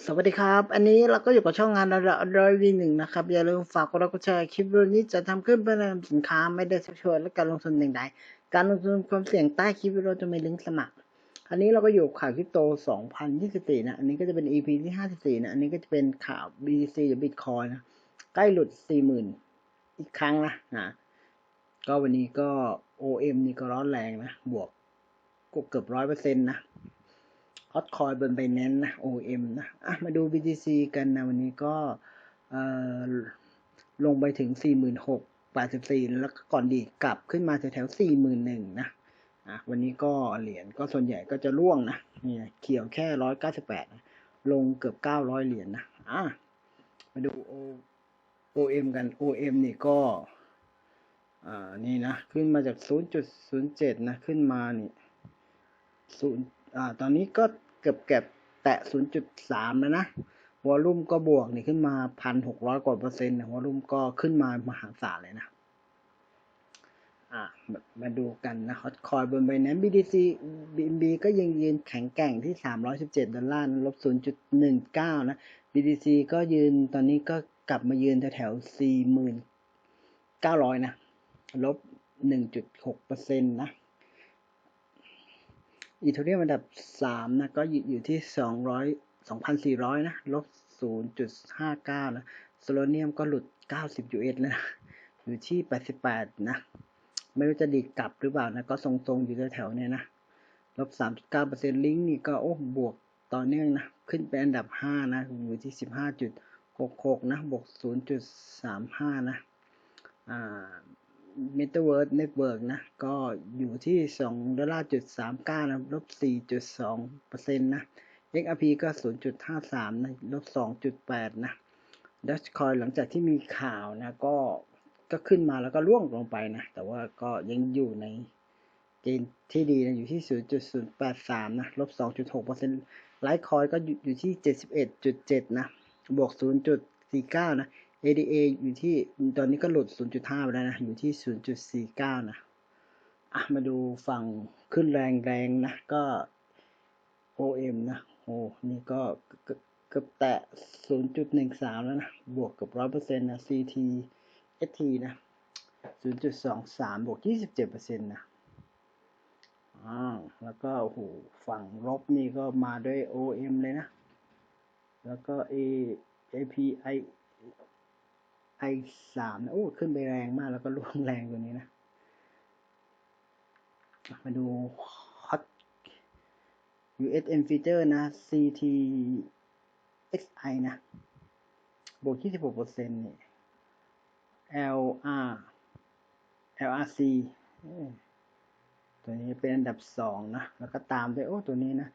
สวัสดีครับ อันนี้เราก็อยู่กับช่องงานร้อยวีหนึ่งนะครับ อย่าลืมฝากกดไลค์กดแชร์คลิปวิดีโอนี้จะทำขึ้นเพื่อนำสินค้าไม่ได้ชักชวนและการลงทุนใดๆการลงทุนความเสี่ยงใต้คลิปวิดีโอจะมีลิงก์สมัคร อันนี้เราก็อยู่ข่าวคริปโต 2024 นะ อันนี้ก็จะเป็น EP ที่ 54 นะ อันนี้ก็จะเป็นข่าว BTC หรือ Bitcoin นะ ใกล้หลุด 40,000 อีกครั้งนะนะก็วันนี้ก็ OM นี่ก็ร้อนแรงนะ บวกเกือบร้อยเปอร์เซ็นต์นะ ฮอตคอยบนไบแนนนะ OM นะอะมาดู BTC กันนะ วันนี้ก็ลงไปถึง 46,84 แล้วก็ก่อนดีกลับขึ้นมาแถวๆ41,000นะอะวันนี้ก็เหรียญก็ส่วนใหญ่ก็จะร่วงนะนี่เขียวแค่ 198นะลงเกือบ 900 เหรียญนะอะมาดู OM กัน OM นี่ก็อ่านี่นะ ขึ้นมาจาก 0.07 นะ ขึ้นมานี่ศูนย์ อ่าตอนนี้ก็เกือบเก็บแตะ 0.3 แล้วนะวอลลุ่มก็บวกนี่ขึ้นมา 1,600 กว่าเปอร์เซ็นต์นะวอลลุ่มก็ขึ้นมามหาศาลเลยนะอ่ามาดูกันนะฮอตคอยบนใบนั้น BTC BNB ก็ยังยืนแข็งแกร่งที่ 317 ดอลลาร์ลบ 0.19 นะ BTC ก็ยืนตอนนี้ก็กลับมายืนแถวๆ4,900 นะ ลบ 1.6เปอร์เซ็นต์นะ อีเทเรียมอันดับสามนะ ก็อยู่ที่สองร้อยสองพันสี่ร้อยนะลบศูนย์จุดห้าเก้านะโซโลเนียมก็หลุดเก้าสิบยูเอสแล้วนะ อยู่ที่แปดสิบแปดนะ ไม่รู้จะดีกลับหรือเปล่านะ ก็ทรงๆ อยู่แถวๆเนี่ยนะลบสามจุดเก้าเปอร์เซ็นต์ลิงก์นี่ก็โอ้บวกต่อเนื่องนะ ขึ้นไปอันดับห้านะ อยู่ที่สิบห้าจุดหกหกนะ บว เมตาเวิร์ดเน็ตเวิกนะ ก็อยู่ที่2ดอลลาร์จุดสามเก้านะลบสี่จุดสองเปอร์เซ็นต์นะ XRP ก็ศูนย์จุดห้าสามนะลบสองจุดแปดนะดัชคอยหลังจากที่มีข่าวนะ ก็ก็ขึ้นมาแล้วก็ร่วงลงไปนะ แต่ว่าก็ยังอยู่ในเกณฑ์ที่ดีนะอยู่ที่ศูนย์จุดศูนย์แปดสามนะ ลบสองจุด2.6%ไลท์คอยก็อยู่ที่เจ็ดสิบเอ็ดจุดเจ็ดนะ บวกศูนย์จุดสี่เก้านะ ADA อยู่ที่ตอนนี้ก็หลุด 0.5 ไปแล้วนะ อยู่ที่ 0.49 นะ อะ มาดูฝั่งขึ้นแรงแรงนะ ก็ OM นะ โอ้นี่ก็เกือบแตะ 0.13 แล้วนะ บวกเกับ 100%นะ CT ST นะ 0.23 บวก 27%นะอ่าแล้วก็โอ้โหฝั่งลบนี่ก็มาด้วย OM เลยนะ แล้วก็ A API ไอสามนะโอ้ขึ้นไปแรงมากแล้วก็ร่วงแรงกว่นี้นะ มาดู hot USM feature นะ CT XI นะ บวก 26เปอร์เซ็นต์นี่ LR LRC ตัวนี้เป็นอันดับสองนะ แล้วก็ตามด้วยโอ้ตัวนี้นะ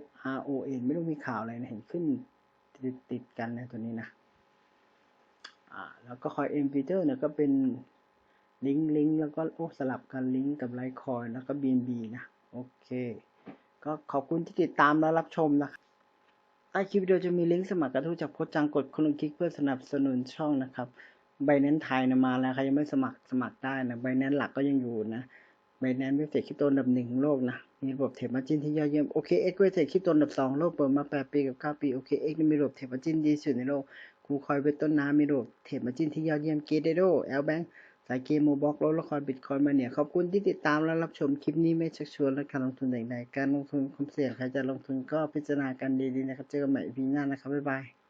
FRON ไม่รู้มีข่าวอะไรนะ เห็นขึ้นติดติดกันนะตัวนี้นะ อ่าแล้วก็คอย M feature เนี่ยก็เป็นลิงก์ลิงก์แล้วก็โอ้สลับกันลิงก์กับไลค์คอยแล้วก็ BNB นะโอเค ก็ขอบคุณที่ติดตามและรับชมนะครับใต้คลิปวิดีโอจะมีลิงก์สมัครกระทู้จากโพสต์จังกดคนลงคลิกเพื่อสนับสนุนช่องนะครับใบนั้นไทยนะมาแล้วใครยังไม่สมัครสมัครได้นะใบนั้นหลักก็ยังอยู่นะ ใบนั้นเว็บเทรดคริปโตอันดับหนึ่งของโลกนะ มีระบบเทรดมาร์จินที่ยอดเยี่ยม โอเคเอ็กเว็บเทรดคริปโตอันดับสองโลกเปิดมาแปดปีกับเก้าปี โอเคเอ็กมีระบบเทรดมาร์จินดีสุดในโลกคูคอยเวทต้นน้ำมีระบบเทรดมาร์จินที่ยอดเยี่ยมเกเดโดแอลแบงสายเกมโมบ็อกลดละครบิตคอยมาเนี่ย ขอบคุณที่ติดตามและรับชมคลิปนี้ไม่ชักชวนและการลงทุนใดๆการลงทุนความเสี่ยงใครจะลงทุนก็พิจารณากันดีๆนะครับ เจอกันใหม่พีหน้านะครับ บ๊ายบาย